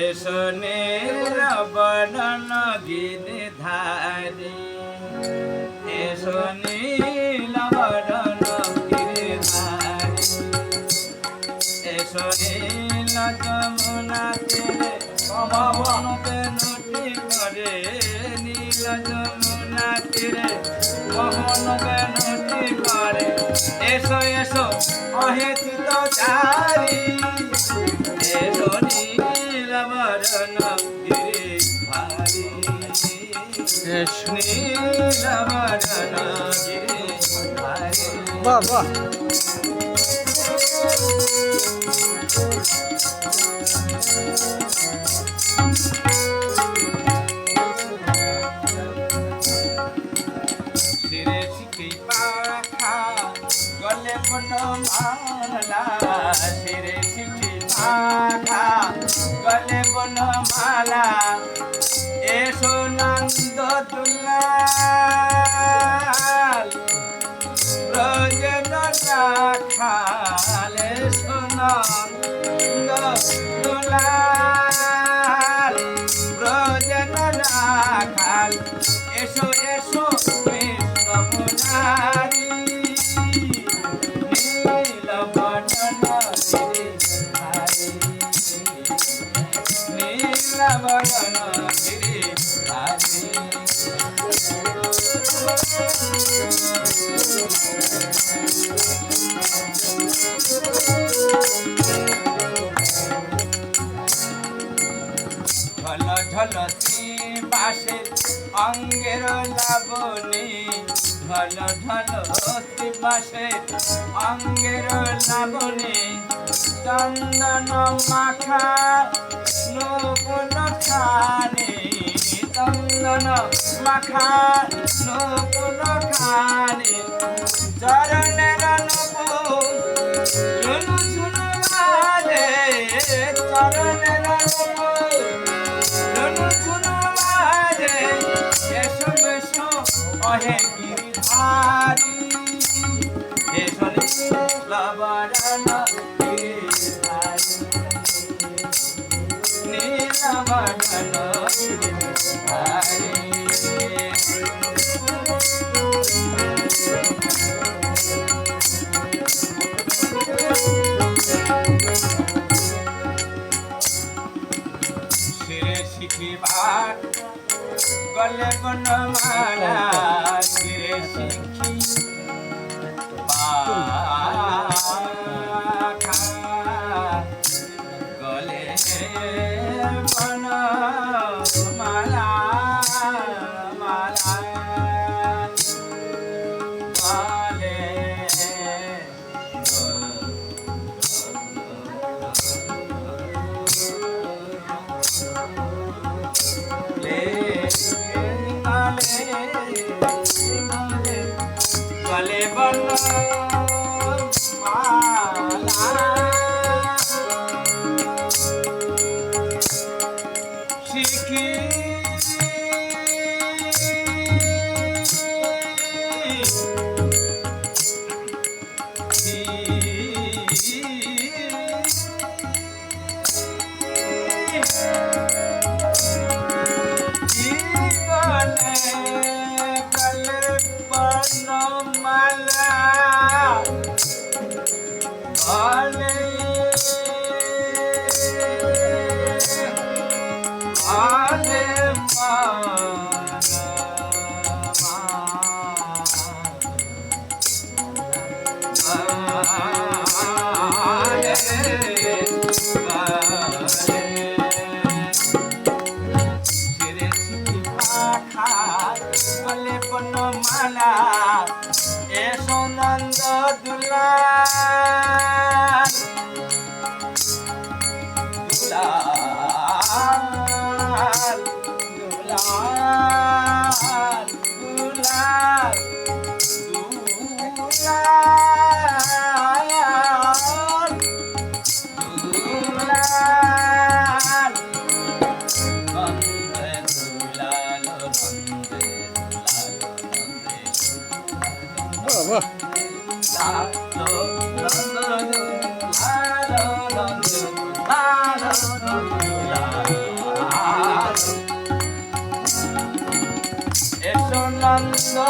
এসো নীলবদন গিরিধারী। এসো নীলবদন গিরিধারী এসো নীল যমুনা তীরে পবন এসো এসো অহেতুত চারি এসো বাহ বাহ। শিরে শিখি পাখা গলে বন মালা শিরে শিখি পাখা বাসে অঙ্গের লাবণী, ঢল ঢল বাসে। অঙ্গের লাবণী, চন্দন মাখা নকুল খানি চন্দন মাখা নকুল খানি চরণের শিখিবার গলে কোন মালা শিখি পাখা গলে বন মালা। শিখি বাহ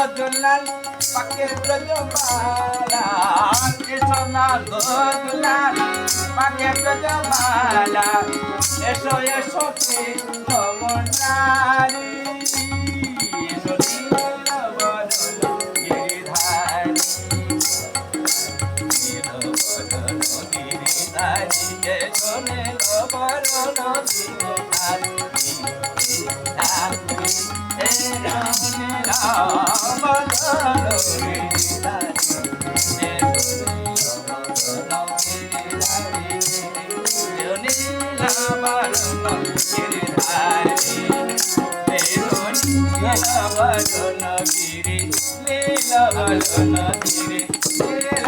দুলাল পাকে ব্রজবালা এসো না গো দুলাল পাকে ব্রজবালা এসো এসো কৃষ্ণ মনারী গিরিধারী এসো নীলবদন লীলা বলন গিরি লীলা